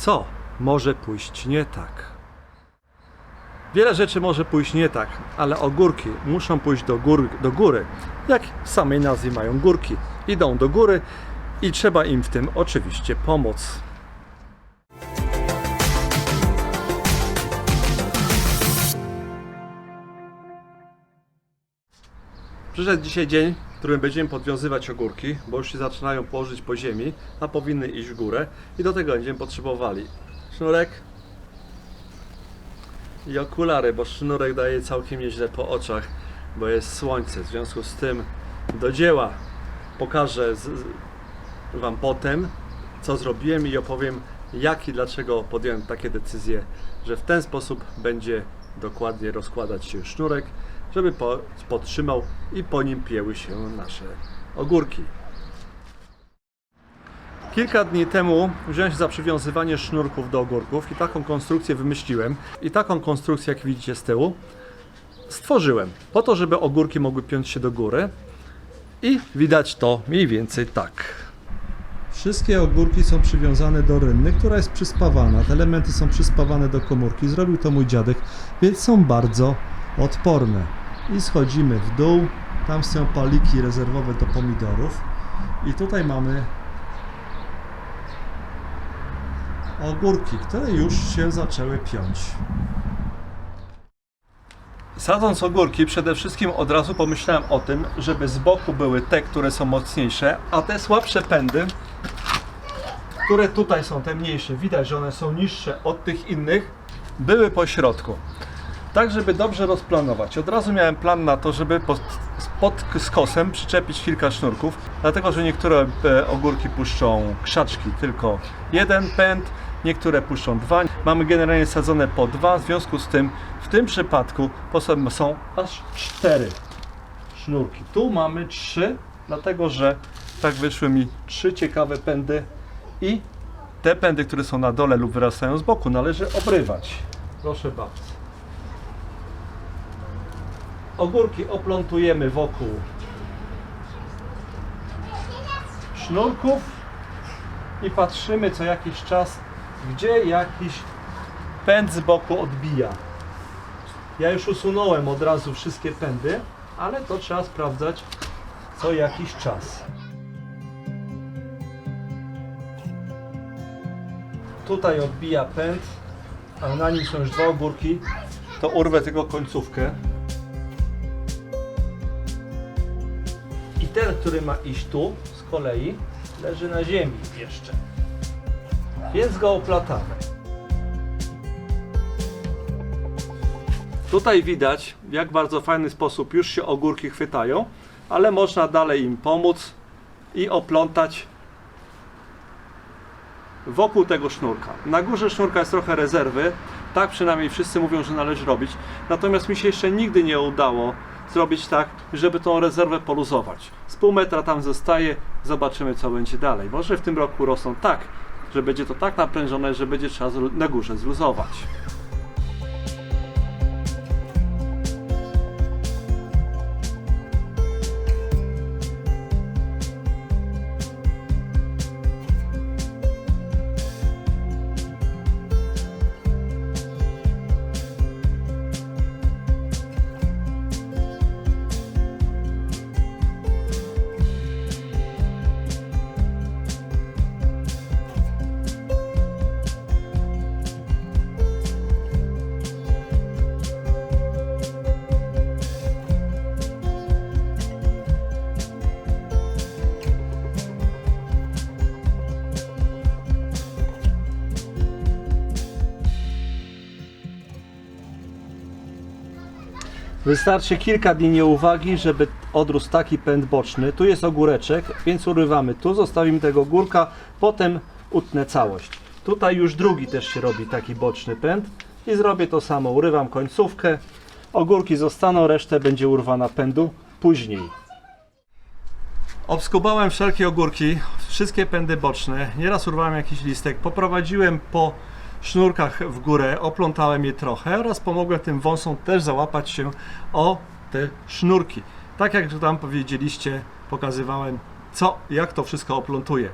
Co może pójść nie tak? Wiele rzeczy może pójść nie tak, ale ogórki muszą pójść do, gór, do góry. Jak w samej nazwie mają górki. Idą do góry i trzeba im w tym oczywiście pomóc. Przyszedł dzisiaj dzień, którym będziemy podwiązywać ogórki, bo już się zaczynają położyć po ziemi, a powinny iść w górę i do tego będziemy potrzebowali sznurek i okulary, bo sznurek daje całkiem nieźle po oczach, bo jest słońce. W związku z tym do dzieła pokażę z, z- Wam potem, co zrobiłem i opowiem, jak i dlaczego podjąłem takie decyzje, że w ten sposób będzie dokładnie rozkładać się sznurek, żeby po, podtrzymał i po nim pieły się nasze ogórki. Kilka dni temu wziąłem się za przywiązywanie sznurków do ogórków i taką konstrukcję wymyśliłem. I taką konstrukcję, jak widzicie z tyłu, stworzyłem po to, żeby ogórki mogły piąć się do góry. I widać to mniej więcej tak. Wszystkie ogórki są przywiązane do rynny, która jest przyspawana. Te elementy są przyspawane do komórki. Zrobił to mój dziadek, więc są bardzo odporne. I schodzimy w dół. Tam są paliki rezerwowe do pomidorów. I tutaj mamy ogórki, które już się zaczęły piąć. Sadząc ogórki, przede wszystkim od razu pomyślałem o tym, żeby z boku były te, które są mocniejsze, a te słabsze pędy, które tutaj są te mniejsze, widać, że one są niższe od tych innych, były po środku. Tak, żeby dobrze rozplanować. Od razu miałem plan na to, żeby pod, pod skosem przyczepić kilka sznurków, dlatego że niektóre e, ogórki puszczą krzaczki tylko jeden pęd, niektóre puszczą dwa. Mamy generalnie sadzone po dwa, w związku z tym w tym przypadku są aż cztery sznurki. Tu mamy trzy, dlatego że tak wyszły mi trzy ciekawe pędy i te pędy, które są na dole lub wyrastają z boku, należy obrywać. Proszę bardzo. Ogórki oplątujemy wokół sznurków i patrzymy co jakiś czas, gdzie jakiś pęd z boku odbija. Ja już usunąłem od razu wszystkie pędy, ale to trzeba sprawdzać co jakiś czas. Tutaj odbija pęd, a na nim są już dwa ogórki, to urwę tylko końcówkę. Ten, który ma iść tu, z kolei, leży na ziemi jeszcze. Więc go oplatamy. Tutaj widać, w jak bardzo fajny sposób już się ogórki chwytają, ale można dalej im pomóc i oplątać wokół tego sznurka. Na górze sznurka jest trochę rezerwy, tak przynajmniej wszyscy mówią, że należy robić. Natomiast mi się jeszcze nigdy nie udało zrobić tak, żeby tą rezerwę poluzować. Z pół metra tam zostaje, zobaczymy co będzie dalej. Może w tym roku rosną tak, że będzie to tak naprężone, że będzie trzeba na górze zluzować. Wystarczy kilka dni nieuwagi, żeby odrósł taki pęd boczny. Tu jest ogóreczek, więc urywamy tu, zostawimy tego górka, potem utnę całość. Tutaj już drugi też się robi taki boczny pęd i zrobię to samo. Urywam końcówkę, ogórki zostaną, resztę będzie urwana pędu później. Obskubałem wszelkie ogórki, wszystkie pędy boczne. Nieraz urwałem jakiś listek, poprowadziłem po sznurkach w górę, oplątałem je trochę oraz pomogłem tym wąsom też załapać się o te sznurki. Tak jak tam powiedzieliście, pokazywałem co, jak to wszystko oplątuję.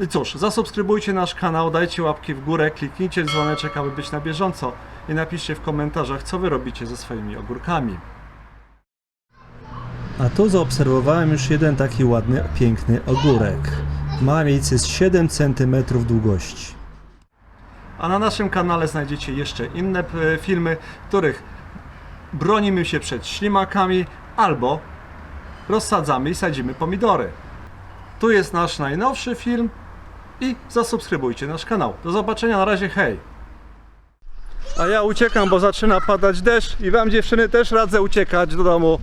I cóż, zasubskrybujcie nasz kanał, dajcie łapki w górę, kliknijcie dzwoneczek, aby być na bieżąco i napiszcie w komentarzach, co wy robicie ze swoimi ogórkami. A tu zaobserwowałem już jeden taki ładny, piękny ogórek. Ma miejsce z 7 cm długości. A na naszym kanale znajdziecie jeszcze inne e, filmy, w których bronimy się przed ślimakami albo rozsadzamy i sadzimy pomidory. Tu jest nasz najnowszy film i zasubskrybujcie nasz kanał. Do zobaczenia, na razie, hej! A ja uciekam, bo zaczyna padać deszcz i wam dziewczyny też radzę uciekać do domu.